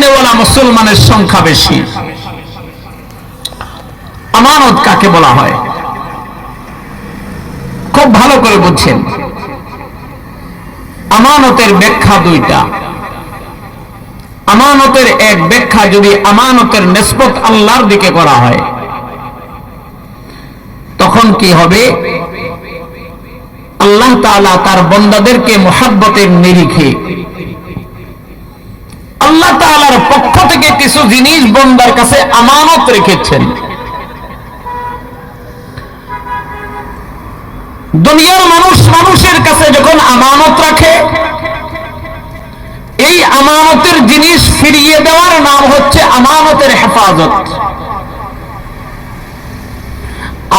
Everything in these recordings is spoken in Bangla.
নেওয়ালা মুসলমানের সংখ্যা বেশি। আমানত কাকে বলা হয়? খুব ভালো করে বুঝছেন। আমানতের ব্যাখ্যা দুইটা। আমানতের এক ব্যাখ্যা যদি আমানতের নিসবত আল্লাহর দিকে করা হয়, তখন কি হবে? আল্লাহ তাআলা তার বন্দাদেরকে মোহাব্বতের নিরিখে আল্লাহ তাআলার পক্ষ থেকে কিছু জিনিস বন্দার কাছে আমানত রেখেছেন। দুনিয়ার মানুষ মানুষের কাছে যখন আমানত রাখে, এই আমানতের জিনিস ফিরিয়ে দেওয়ার নাম হচ্ছে আমানতের হেফাজত।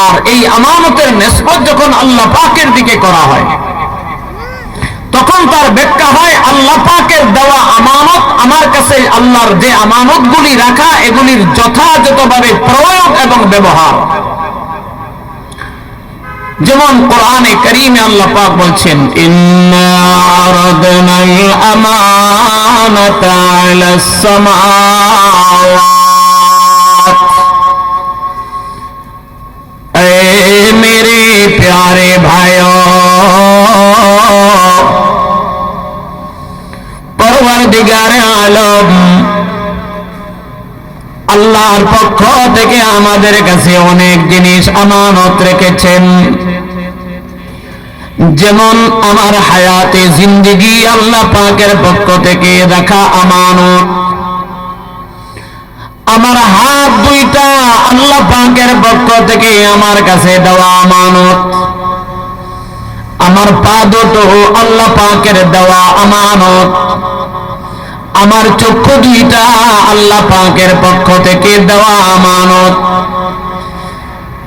আর এই আমানতের নেসবত যখন আল্লাহ পাকের দিকে করা হয় তখন তার ব্যাখ্যা হয়, আল্লাহ পাকের দেওয়া আমানত, আমার কাছে আল্লাহর যে আমানতগুলি রাখা, এগুলির যথাযথভাবে প্রয়োগ এবং ব্যবহার। যেমন কোরআনে করিমে আল্লাহ পাক বলছেন আমানাতা আল্লাহর পক্ষ থেকে আমাদের কাছে অনেক জিনিস আমানত রেখেছেন। যেমন আমার হায়াতে জিন্দিগি আল্লাহ পাকের পক্ষ থেকে রাখা আমানত। আমার হাত দুইটা আল্লাহ পাকের পক্ষ থেকে আমার কাছে দেওয়া আমানত। আমার পা দুটো আল্লাহ পাকের দেওয়া আমানত। আমার চক্ষু দুইটা আল্লাহ পাকের পক্ষ থেকে দেওয়া আমানত।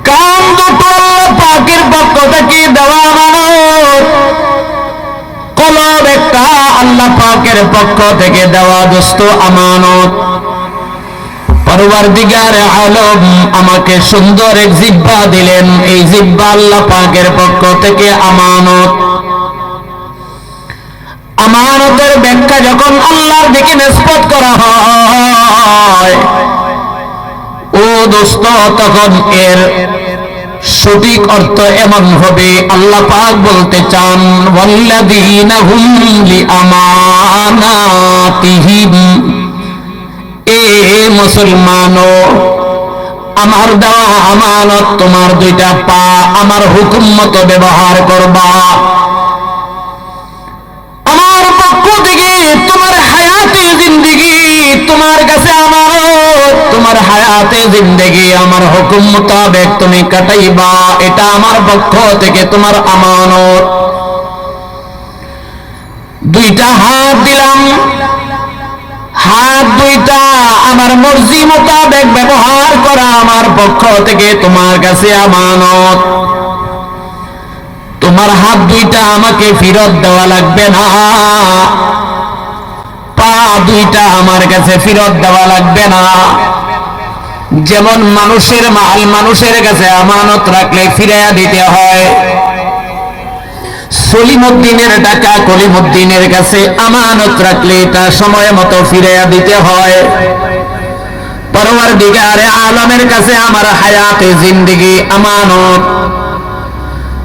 কান দুটো আল্লাহ পাকের পক্ষ থেকে দেওয়া আমানত। কলব একটা আল্লাহ পাকের পক্ষ থেকে দেওয়া দোস্ত আমানত। পরওয়ারদিগার আলম আমাকে সুন্দর এক জিব্বা দিলেন। এই জিব্বা আল্লাহ পাকের পক্ষ থেকে আমানত। আমানতের ব্যাখ্যা যখন আল্লাহর দিকে নিষ্পত করা হয়, ও দোস্ত, তখন এর সঠিক অর্থ এমন হবে, আল্লাহ পাক বলতে চান এ মুসলমানো আমার দেওয়া আমানত তোমার দুইটা পা, আমার হুকুম মতো ব্যবহার করবা। তোমার হায়াতে জিন্দগি, আমার হুকুম মোতাবেক তুমি কাটাইবা। এটা আমার পক্ষ থেকে তোমার আমানত। দুইটা হাত দিলাম। হাত দুইটা আমার মর্জি মোতাবেক ব্যবহার করা আমার পক্ষ থেকে তোমার কাছে আমানত। তোমার হাত দুইটা আমাকে ফেরত দেওয়া লাগবে না। পা দুইটা আমার কাছে ফেরত দেওয়া লাগবে না। যেমন মানুষের মাল মানুষের কাছে আমানত রাখলে ফিরাইয়া দিতে হয়। সলিমুদ্দিনের টাকা কলিমুদ্দিনের কাছে আমানত রাখলে এটা সময় মতো ফিরাইয়া দিতে হয়। পরওয়ার দিগারে আলমের কাছে আমার হায়াতে জিন্দিগি, আমানত।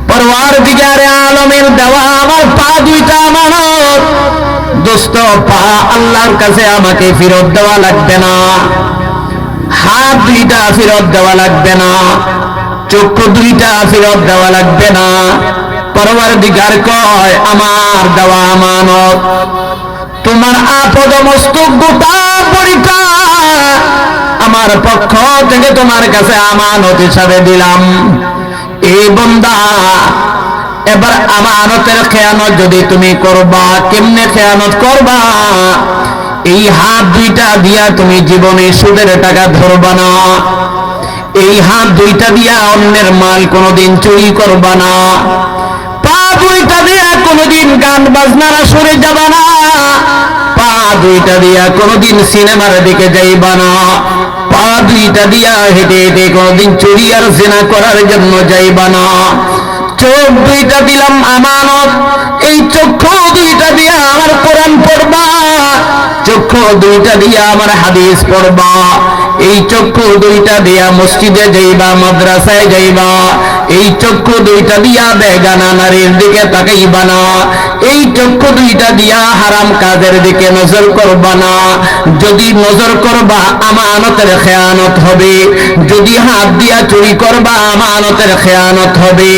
পরওয়ার দিগারে আলমের দেওয়া আমার পা দুইটা আমানত। দোস্ত, পা আল্লাহর কাছে আমাকে ফেরত দেওয়া লাগবে না। হাত দুইটা ফেরত দেওয়া লাগবে না, চক্ষু দুইটা ফেরত দেওয়া লাগবে না। পরওয়ার দিগার কয়, আমার দেওয়া আমানত। তোমার আপদ মস্তক গোটা আমার পক্ষ থেকে তোমার কাছে আমানত হিসাবে দিলাম। এই বন্দা, এবার আমানতের খেয়ানত যদি তুমি করবা, কেমনে খেয়ানত করবা? এই হাত দুইটা দিয়া তুমি জীবনে সুদের টাকা ধরবা না। এই হাত দুইটা দিয়া অন্যের মাল কোনোদিন চুরি করবা না। পা দুইটা দিয়া কোনোদিন গান বাজনার সরে যাবা না। পা দুইটা দিয়া কোনোদিন সিনেমার দিকে যাইবা না। পা দুইটা দিয়া হেঁটে হেঁটে কোনোদিন চুরি আর জেনা করার জন্য যাইবা না। চোখ দুইটা দিলাম আমানত, এই চক্ষু দুইটা দিয়া আমার কোরআন পড়বা। চক্ষু দুইটা দিয়া আমার হাদিস পড়বা। এই চক্ষু দুইটা দিয়া মসজিদে যাইবা মাদ্রাসায় যাইবা। এই চক্ষু দুইটা দিয়া বেগানা নারীর দিকে তাকাইবা না এই চক্ষু দুইটা দিয়া হারাম কাজের দিকে নজর করবানা। যদি নজর করবা, আমানতের খেয়ানত হবে। যদি হাত দিয়া চুরি করবা, আমানতের খেয়ানত হবে।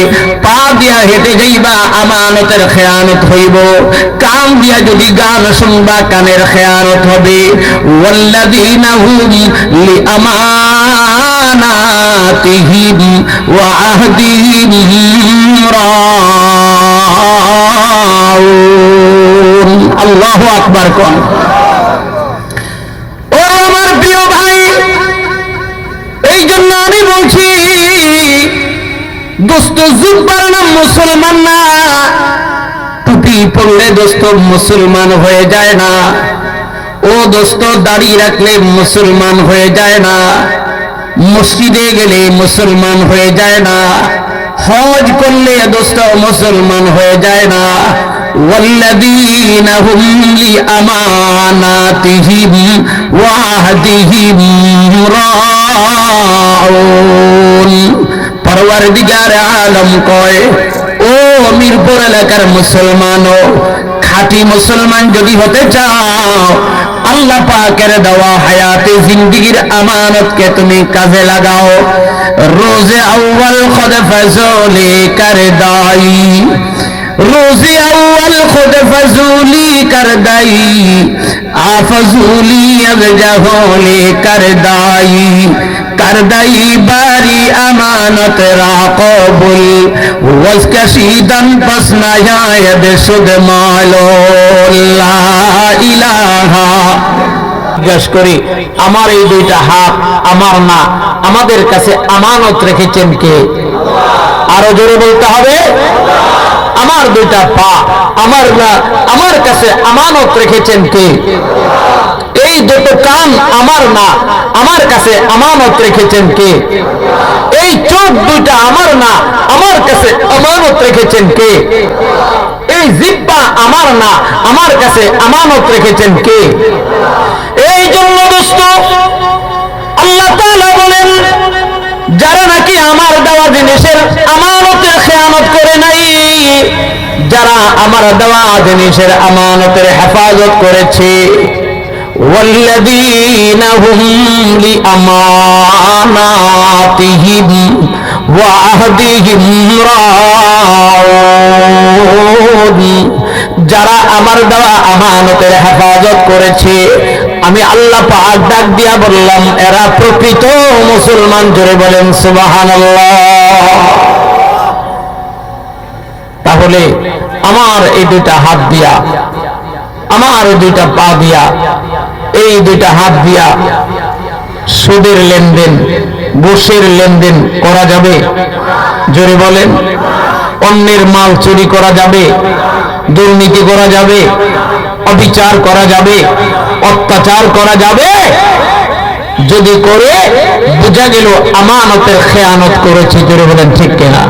পা দিয়া হেঁটে যাইবা, আমানতের খেয়ানত হইব। কান দিয়া যদি গান শুনবা, কানের খেয়ানত হবে। ওয়াল্লাযীনা হুম লিআমান لأماناتهم وعهدهم راعون الله أكبر কোন ও আমার প্রিয় ভাই এই জন্য আমি বলছি দোস্ত জুব্বার নাম মুসলমান না টুপি পড়লে দোস্ত মুসলমান হয়ে যায় না ও দোস্ত দাড়ি রাখলে মুসলমান হয়ে যায় না মসজিদে গেলে মুসলমান হয়ে যায় না হজ করলে দোস্ত মুসলমান হয়ে যায় না والذين هم لأماناتهم وعهدهم راعون পরওয়ারদিগার আলম কয় ও মিরপুর এলাকার মুসলমান খাঁটি মুসলমান যদি হতে চাও আল্লাহ পাকের দেওয়া হায়াতে জিন্দিগির আমানতকে তুমি কাজে লাগাও। রোজে আউ্বাল খদে ফজলি কারে দাই। রোজে আউ্বাল খদে ফজলি কর দাই। আফজুলি আব জহলে কর দাই। কর দাই বারি আমানত রা কবুল। ওয়াজ কাশিদান পসনায়াদ সুদ মালোল্লাহ জিজ্ঞাসা করি, আমার এই দুইটা হাত আমার না, আমাদের কাছে আমানত রেখেছেন কে? আরও জোরে বলতে হবে, আমার দুইটা পা আমার না, আমার কাছে আমানত রেখেছেন কে? এই দুটো কান আমার না, আমার কাছে আমানত রেখেছেন কে? এই চোখ দুইটা আমার না, আমার কাছে আমানত রেখেছেন কে? এই জিব্বা আমার না, আমার কাছে আমানত রেখেছেন কে? এই জন্য দোস্ত আল্লাহ তাআলা বলেন যারা নাকি আমার দেওয়া জিনিসের আমানতের খেয়ানত করে নাই যারা আমার দেওয়া জিনিসের আমানতের হেফাজত করেছে والذين هم لأماناتهم وعهدهم راعون যারা আমার দেওয়া আমানতের হেফাজত করেছে আমি আল্লাহ পাক ডাক দিয়া বললাম, এরা প্রকৃত মুসলমান জোরে বলেন, সুবহানাল্লাহ। তাহলে আমার এই দুইটা হাত দিয়া, আমার দুইটা পা দিয়া, এই দুইটা হাত দিয়া সুদের লেনদেন, ঘুষের লেনদেন করা যাবে? জোরে বলেন। অন্যের মাল চুরি করা যাবে? দুর্নীতি করা যাবে? অবিচার করা যাবে অত্যাচার করা যাবে যদি করে বোঝা গেল আমানতের খেয়ানত করেছে জোরে বলেন ঠিক কিনা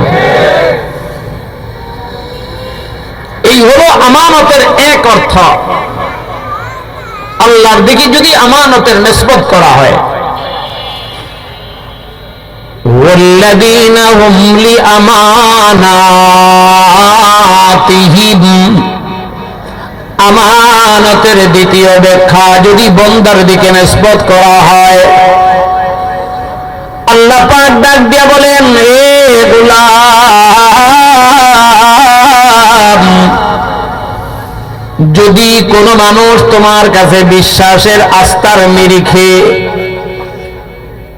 এই হলো আমানতের এক অর্থ আল্লাহর দিকে যদি আমানতের নিসবত করা হয় والذين هم لأماناتهم আমানতের দ্বিতীয় ব্যাখ্যা যদি বন্দার দিকে নিসবত করা হয়। আল্লাহ পাক ডাক দিয়া বলেন, এ গোলাম, যদি কোনো মানুষ তোমার কাছে বিশ্বাসের আস্থার নিরিখে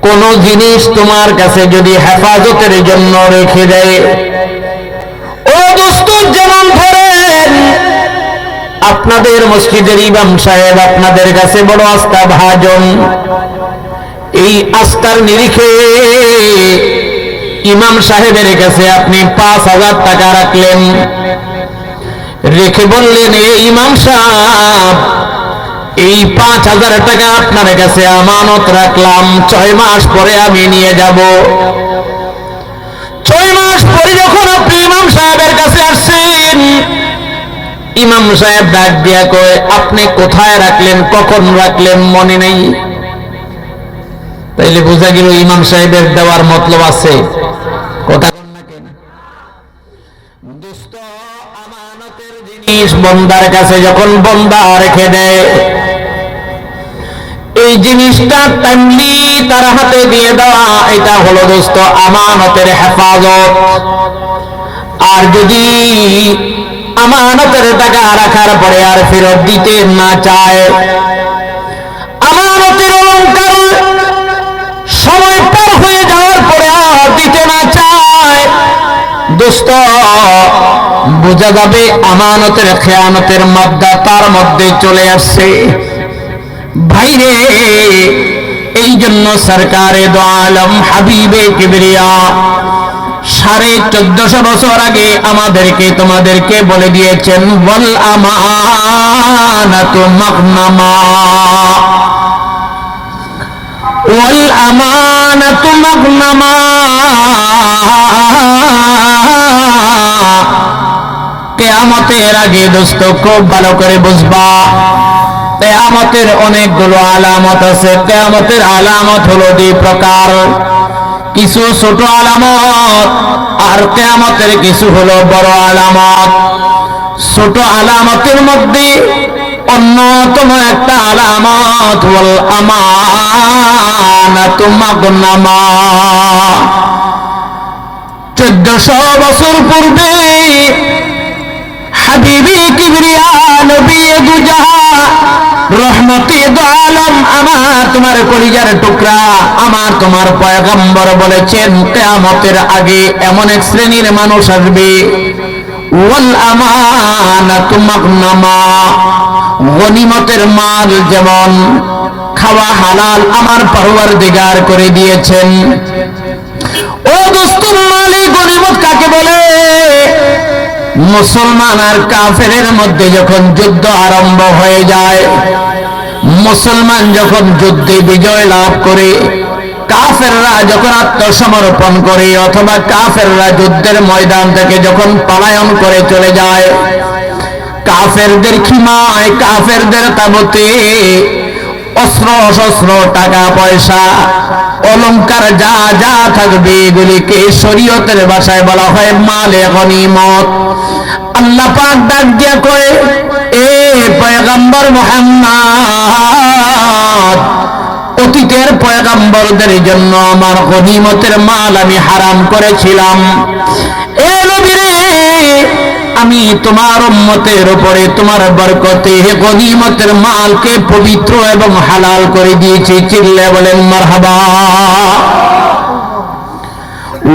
কোন জিনিস তোমার কাছে যদি হেফাজতের জন্য রেখে দেয় আপনাদের মসজিদের ইমাম সাহেব আপনাদের কাছে বড় আস্থা ভাজন এই আস্থার নিরিখে ইমাম সাহেবের কাছে আপনি পাঁচ হাজার টাকা রাখলেন। রেখে বললেন, এ ইমাম সাহেব, এই পাঁচ হাজার টাকা আপনার কাছে আমানত রাখলাম। ছয় মাস পরে আমি নিয়ে যাব। ছয় মাস পরে যখন আপনি ইমাম সাহেবের কাছে আসছেন ইমাম সাহেব ডাক দিয়া কয়, আপনি কোথায় রাখলেন? কখন রাখলেন? মনে নেই। তাইলে বোঝা গেল ইমাম সাহেবের দেওয়ার মতলব আছে। কথা বন্দার কাছে যখন বন্দা রেখে দেয়, এই জিনিসটা তেমনি তার হাতে দিয়ে দেওয়া, এটা হলো দোস্ত আমানতের হেফাজত। আর যদি আমানতের টাকা রাখার পরে আর ফেরত দিতে না চায়। আমানতের অলঙ্কার সময় পার হয়ে যাওয়ার পরে আর দিতে না চায়। দোস্ত, বোঝা যাবে আমানতের খেয়ানতের মাদ্দা তার মধ্যে চলে আসছে। ভাইরে এই জন্য সরকারে দো আলম হাবিবে কিবরিয়া সাড়ে চোদ্দশো বছর আগে আমাদেরকে তোমাদেরকে বলে দিয়েছেন বল আমানাতু কেয়ামতের আগে দোস্ত, খুব ভালো করে বুঝবা, কেয়ামতের অনেকগুলো আলামত আছে। কেয়ামতের আলামত হলো দুই প্রকার। কিছু ছোট আলামত, আর কেয়ামতের কিছু হলো বড় আলামত। ছোট আলামতের মধ্যে অন্যতম একটা আলামত হল আমানাতু মাগনামা। চোদ্দশো বছর পূর্বে কিবরিয়া রহমতে আমার তোমার কলিজার টুকরা। আমার তোমার পয়গম্বর বলেছেন, কেয়ামতের আগে এমন এক শ্রেণির মানুষ আসবে। গনিমতের মাল যেমন খাওয়া হালাল আমার পরওয়ারদিগার করে দিয়েছেন। ও দোস্তুর মালিক, গনিমত কাকে বলে? মুসলমান আর কাফেরের মধ্যে যখন যুদ্ধ আরম্ভ হয়ে যায়, মুসলমান যখন যুদ্ধে বিজয় লাভ করে, কাফেররা যখন আত্মসমর্পণ করে অথবা কাফেররা যুদ্ধের ময়দান থেকে যখন পলায়ন করে চলে যায়, কাফেরদের খিমায় কাফেরদের তাবতে অস্ত্র শস্ত্র টাকা, পয়সা, অলংকার যা যা থাকবে এগুলিকে শরীয়তের ভাষায় বলা হয় মালে গনিমত। আল্লাহ পাক ডাক দিয়া কয়, এ পয়গম্বর মুহাম্মদ, অতীতের পয়গম্বরদের জন্য আমার গনিমতের মাল আমি হারাম করেছিলাম। এ নবীরে আমি তোমার উম্মতের উপরে তোমার বরকতে গনিমতের মালকে পবিত্র এবং হালাল করে দিয়েছি। চিল্লে বলেন, মারহাবা।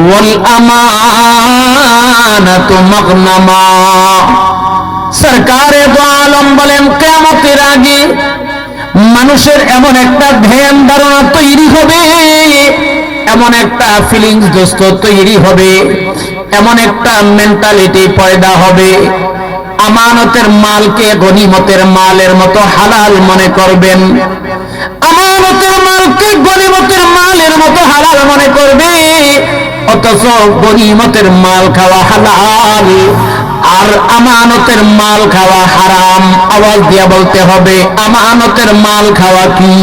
ওয়াল আমানাতু মাগনামা। সরকারে দো আলম বলেন, কিয়ামতের আগে মানুষের এমন একটা ধ্যান ধারণা তৈরি হবে, এমন একটা ফিলিংস দোস্ত তৈরি হবে। এমন একটা মেন্টালিটি পয়দা হবে। আমানতের মালকে গনিমতের মালের মতো হালাল মনে করবেন। আমানতের মালকে গনিমতের মালের মতো হালাল মনে করবে। অথচ গনিমতের মাল খাওয়া হালাল, আর আমানতের মাল খাওয়া হারাম। আওয়াজ দিয়া বলতে হবে, আমানতের মাল খাওয়া কি?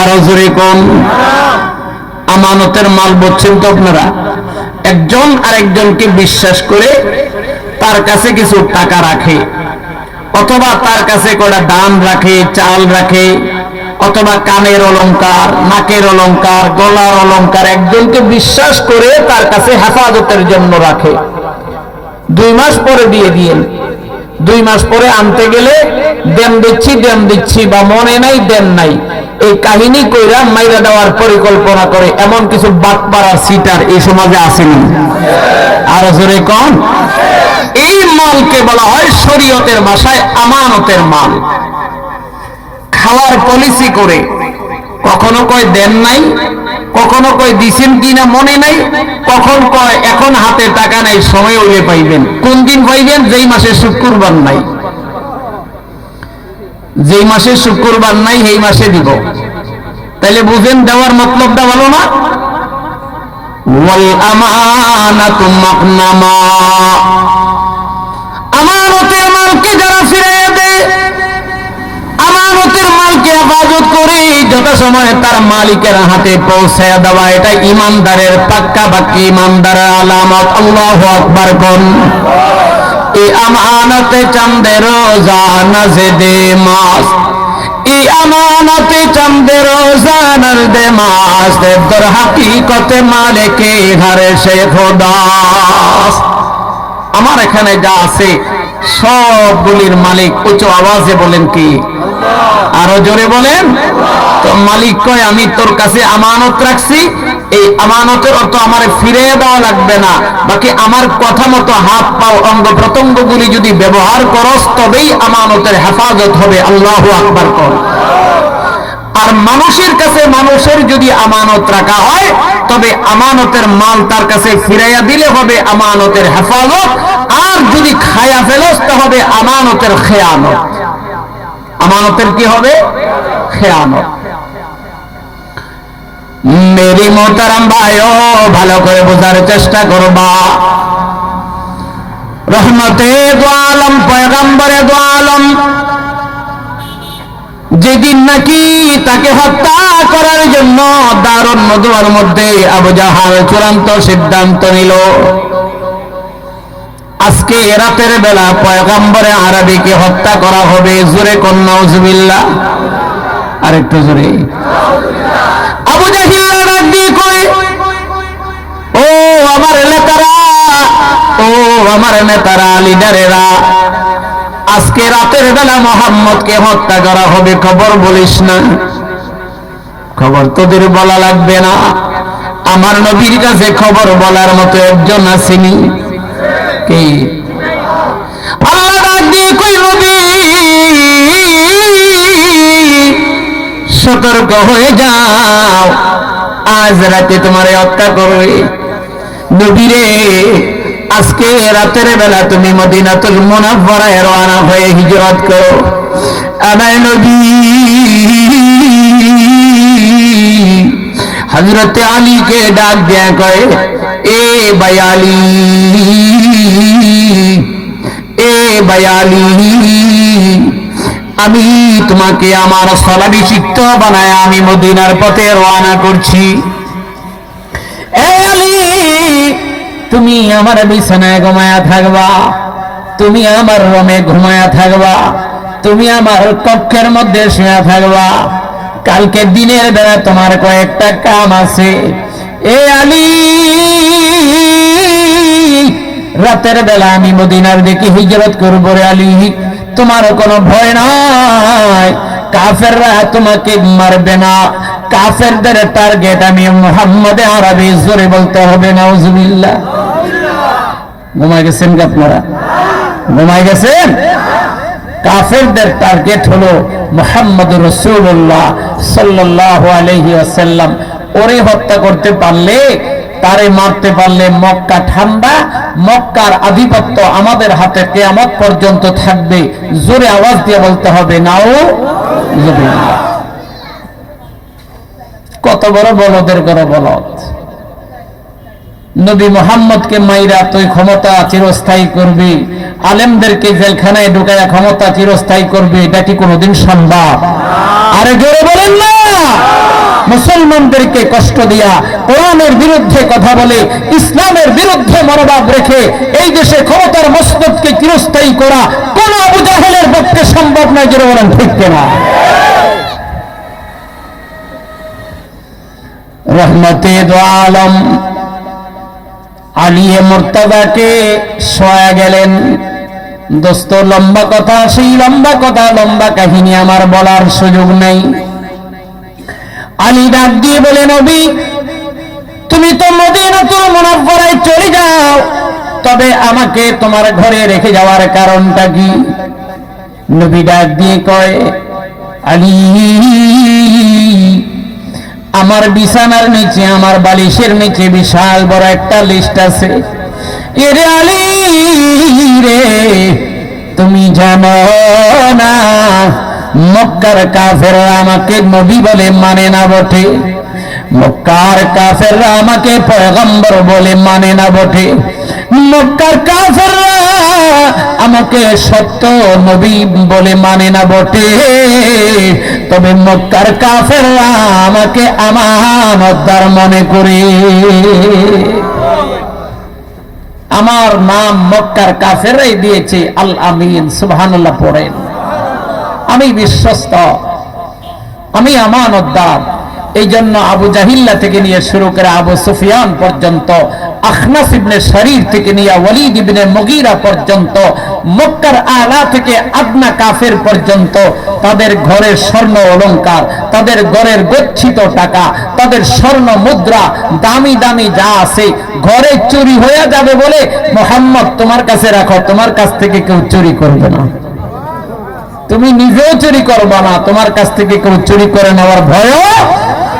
আরও জোরে কোন? আমানতের মাল বলছেন তো আপনারা? একজন আরেকজনকে বিশ্বাস করে তার কাছে কিছু টাকা রাখে, অথবা তার কাছে কটা দান রাখে, চাল রাখে, অথবা কানের অলংকার, নাকের অলংকার, গলার অলংকার, একজনকে বিশ্বাস করে তার কাছে হেফাজতের জন্য রাখে। দুই মাস পরে দিয়ে দিয়েন। দুই মাস পরে আনতে গেলে দেন দিচ্ছি দেন দিচ্ছি বা মনে নাই, দেন নাই। এই কাহিনী কইরা মাইরা দেওয়ার পরিকল্পনা করে এমন কিছু বাটপাড়া সিটার এই সমাজে আসেনি আর জোরে কম এই মালকে বলা হয় শরীয়তের ভাষায় আমানতের মাল। খাওয়ার পলিসি করে। কখনো কয় দেন নাই কখনো কয় দিছেন কিনা মনে নাই? কখন কয়, এখন হাতে টাকা নাই, সময় উড়ে পাইবেন। কোন দিন পাইবেন? যেই মাসে শুক্রবার নাই। যেই মাসে শুক্রবার নাই, সেই মাসে দিব। তাইলে বুঝেন, দেওয়ার মতলবটা ভালো না? আমানতের মালকে যারা ফিরিয়ে দেয় আমানতের মালকে হেফাজত করে যত সময় তার মালিকের হাতে পৌঁছে দেওয়া, এটা ইমানদারের পাক্কা বাক্কি ইমানদারের আলামত। আল্লাহ আকবার কোন আমানতে দে মাস। আমানতে চাঁদে রোজা দে মাস। হাকিকতে মালিকে সে খোদাস। আমার এখানে যা আছে সবগুলির মালিক উচ্চ আওয়াজে বলেন কি? আরও জোরে বলেন? তো মালিক কয়, আমি তোর কাছে আমানত রাখছি। এই আমানতের অর্থ আমার ফিরে দেওয়া লাগবে না। বাকি আমার কথা মতো হাত, পাও, অঙ্গ প্রত্যঙ্গ গুলি যদি ব্যবহার করস, তবেই আমানতের হেফাজত হবে। আল্লাহ আকবার কর আর মানুষের কাছে মানুষের যদি আমানত রাখা হয়, তবে আমানতের মাল তার কাছে ফিরাইয়া দিলে হবে আমানতের হেফাজত। আর যদি খায়া ফেলস, তা হবে আমানতের খেয়ানত। আমানতের কি হবে? খেয়ানত। মেরি মোতারাম ভাইও, ভালো করে বোঝার চেষ্টা করবা। রহমতে দো আলম পয়গম্বরে দো আলম যেদিন নাকি তাকে হত্যা করার জন্য দারুণ মধুয়ার মধ্যে আবু জাহাল চূড়ান্ত সিদ্ধান্ত নিল। আজকে রাতের বেলা পয়গম্বরে আরবিকে হত্যা করা হবে। জোরে কন্যা উজবিল্লা আর একটু জোরে। আবু জাহিল্লা ডাক দিয়ে কই ও আমার নেতারা, ও আমার নেতারা, লিডারেরা আজকে রাতের বেলা মোহাম্মদকে হত্যা করা হবে, খবর বলিস না। খবর তোদের বলা লাগবে না। আমার নবীর কাছে খবর বলার মতো একজন আসেনি কই সতর্ক হয়ে যাও। আজ রাতে তোমার হত্যা করবে। নবীরে আজকে রাতের বেলা তুমি মদিনাতুল মুনাফফারায় রওনা হয়ে হিজরত করো। আনাই নবী হযরত আলীকে ডাক দেয়া কয়, এ বয়ালি এ বয়ালি আমি তোমাকে আমার সলাবি স্থলাভিষিক্ত বানায় আমি মদিনার পথে রওনা করছি। আমার বিছানায় ঘুমায়া থাকবা। তুমি আমার রমে ঘুমায়া থাকবা। তুমি আমার কক্ষের মধ্যে শুয়ে থাকবা। কালকে দিনের বেলা তোমার কয়েকটা কাম আছে। এ আলী, রাতের বেলা আমি মদিনার দিকে হিজরত করব রে আলী। তোমার কোনো ভয় নাই। কাফেররা তোমাকে মারবে না। কাফেরদের টার্গেট আমি মোহাম্মদ আরবি জোরে বলতে হবে না ঘুমাই গেছেন কি আপনারা? ঘুমাই গেছেন? কাফেরদের টার্গেট হলো মোহাম্মদ রসুল্লাহ সাল্লাহ আলহি আসাল্লাম ওরে হত্যা করতে পারলে, তারে মারতে পারলে মক্কা ঠান্ডা, মক্কার আধিপত্য আমাদের হাতে কেয়ামত পর্যন্ত থাকবে। জোরে আওয়াজ দিয়ে বলতে হবে নাও কত বড় বলদের বড় বলদ। নবী মোহাম্মদকে মাইরা তুই ক্ষমতা চিরস্থায়ী করবি। আলেমদেরকে জেলখানায় ঢুকায়া ক্ষমতা চিরস্থায়ী করবে, এটা কি কোনোদিন সম্ভব? আরে জোরে বলেন না! মুসলমানদেরকে কষ্ট দিয়া কোরআনের বিরুদ্ধে কথা বলে, ইসলামের বিরুদ্ধে মনোভাব রেখে এই দেশে ক্ষমতার মস্তদকে চিরস্থায়ী করা কোন আবু জাহেলের পক্ষে সম্ভব নয়, জোরে বলেন ঠিক কেনা? রহমতে দো আলম আলিয়ে মোর্তাদাকে সয়া গেলেন। দোস্ত, লম্বা কথা, সেই লম্বা কথা, লম্বা কাহিনী আমার বলার সুযোগ নেই। আলী ডাক দিয়ে বলে, নবী, তুমি তো মদিনাতুল মুনাফফারায় চলে যাও। তবে আমাকে তোমার ঘরে রেখে যাওয়ার কারণটা কি? নবী ডাক দিয়ে কয়, আলী আমার বিছানার নিচে, আমার বালিশের নিচে বিশাল বড় একটা লিস্ট আছে। এরে আলী রে, তুমি জানো না, মক্কার কাফের আমাকে নবী বলে মানে না বটে। মক্কার কাফেররা আমাকে পয়গম্বর বলে মানে না বটে। মক্কার কাফেররা আমাকে সত্য নবী বলে মানে না বটে। তবে মক্কার কাফেররা আমাকে আমানতদার মনে করে। আমার নাম মক্কার কাফেরাই দিয়েছে, আল আমিন, সুবহানাল্লাহ, পড়েন। আমি বিশ্বস্ত, আমি আমানতদার এই জন্য আবু জাহিল্লা থেকে নিয়ে শুরু করে আবু সুফিয়ান পর্যন্ত আখনাস ইবনে শরীর থেকে নিয়ে ওয়ালিদ ইবনে মুগীরা পর্যন্ত, মক্কার আলা থেকে আদনা কাফের পর্যন্ত, তাদের ঘরের স্বর্ণ অলংকার, তাদের ঘরের গচ্ছিত টাকা, তাদের স্বর্ণ মুদ্রা, দামি দামি যা আছে, ঘরে চুরি হয়ে যাবে বলে, মোহাম্মদ, তোমার কাছে রাখো, তোমার কাছ থেকে কেউ চুরি করবে না। তুমি নিজেও চুরি করবা না, তোমার কাছ থেকে কেউ চুরি করে নেওয়ার ভয়ও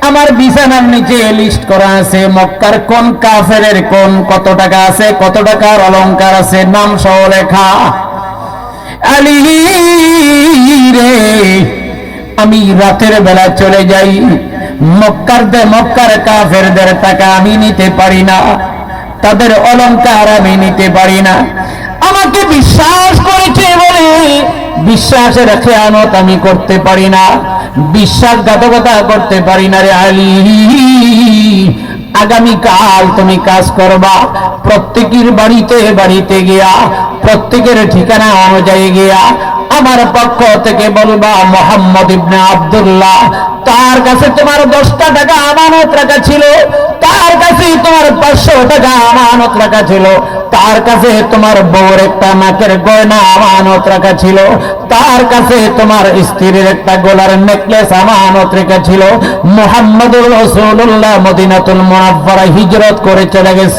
আমার বিছানার নিচে লিস্ট করা আছে, মক্কার কোন কাফেরের কোন কত টাকা আছে, কত টাকার অলংকার আছে, নাম সহ লেখা। রে, আমি রাতের বেলা চলে যাই। মক্কার দে মক্কার কাফেরদের টাকা আমি নিতে পারি না। তাদের অলংকার আমি নিতে পারি না। আমাকে বিশ্বাস বিশ্বাসের খেয়ানত আমি করতে পারি না। বিশ্বাসঘাতকতা করতে পারি না রে আলী। আগামীকাল তুমি কাজ করবা। প্রত্যেকের বাড়িতে বাড়িতে গিয়া প্রত্যেকের ঠিকানা অনুযায়ী গিয়া আমার পক্ষ থেকে বলবা, মোহাম্মদ ইবনে আব্দুল্লাহ, তার কাছে তোমার দশটা টাকা আমানত রাখা ছিল, তার কাছে তোমার পাঁচশো টাকা আমানত রাখা ছিল, তার কাছে তোমার বউর একটা নাকের গয়না আমানত রাখা ছিল, তার কাছে তোমার স্ত্রীর একটা গোলার নেকলেস আমানত রেখা ছিল। মোহাম্মদুর রসুল্লাহ মদিনাতুল মোনাব্বরা হিজরত করে চলে গেছে।